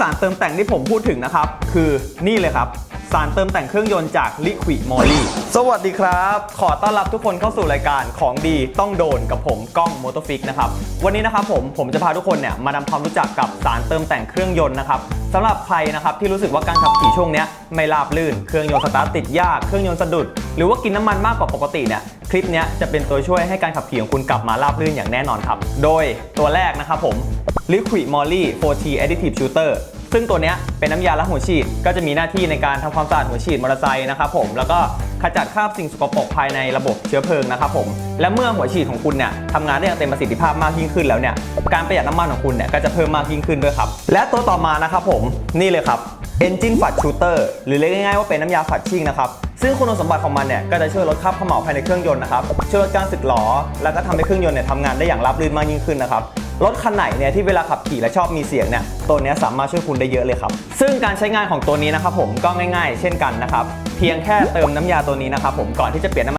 สารเติมแต่งที่ผมพูดถึงนะครับ คือนี่เลยครับ สารเติมแต่งเครื่องยนต์จาก Liqui Moly สวัสดีครับ ขอต้อนรับทุกคนเข้าสู่รายการของดีต้องโดนกับผมก้องมอเตอร์ฟิกนะครับ วันนี้นะครับผมผมจะพาทุกคนเนี่ยมาทำความรู้จักกับสารเติมแต่งเครื่องยนต์นะครับสำหรับใครนะครับที่รู้สึกว่าการขับขี่ช่วงนี้ไม่ราบลื่น เครื่องยนต์สตาร์ทติดยาก เครื่องยนต์สะดุด หรือว่ากินน้ำมันมากกว่าปกติเนี่ยคลิปนี้จะเป็นตัวช่วยให้การขับขี่ของคุณกลับมาราบรื่นอย่างแน่นอนครับ โดยตัวแรกนะครับผม Liqui Moly 4T Additive Shooter ซึ่งตัวนี้เป็นน้ำยาล้างหัวฉีด ก็จะมีหน้าที่ในการทำความสะอาดหัวฉีดมอเตอร์ไซค์นะครับผม แล้วก็ขจัดคราบสิ่งสกปรกภายในระบบเชื้อเพลิงนะครับผม และเมื่อหัวฉีดของคุณเนี่ยทำงานได้อย่างเต็มประสิทธิภาพมากยิ่งขึ้นแล้วเนี่ย การประหยัดน้ำมันของคุณเนี่ยก็จะเพิ่มมากยิ่งขึ้นด้วยครับ และตัวต่อมานะครับผม นี่เลยครับ Engine Fat Shooter หรือเรียกง่ายๆว่าเป็นน้ำยาฝัดชิ่งนะครับ ซึ่งคุณสมบัติของมันเนี่ยก็จะช่วยลดคราบขม่าภายในเครื่องยนต์นะครับ ช่วยลดการสึกหรอ แล้วก็ทำให้เครื่องยนต์เนี่ยทำงานได้อย่างราบรื่นมากยิ่งขึ้นนะครับ รถคันไหนเนี่ยที่เวลาขับขี่และชอบมีเสียงเนี่ยตัวนี้สามารถช่วยคุณได้เยอะเลยครับ ซึ่งการใช้งานของตัวนี้นะครับผมก็ง่าย ๆ เช่นกันนะครับเพียงแค่เติมน้ำยาตัวนี้นะครับผมก่อนที่จะเปลี่ยนน้ำมัน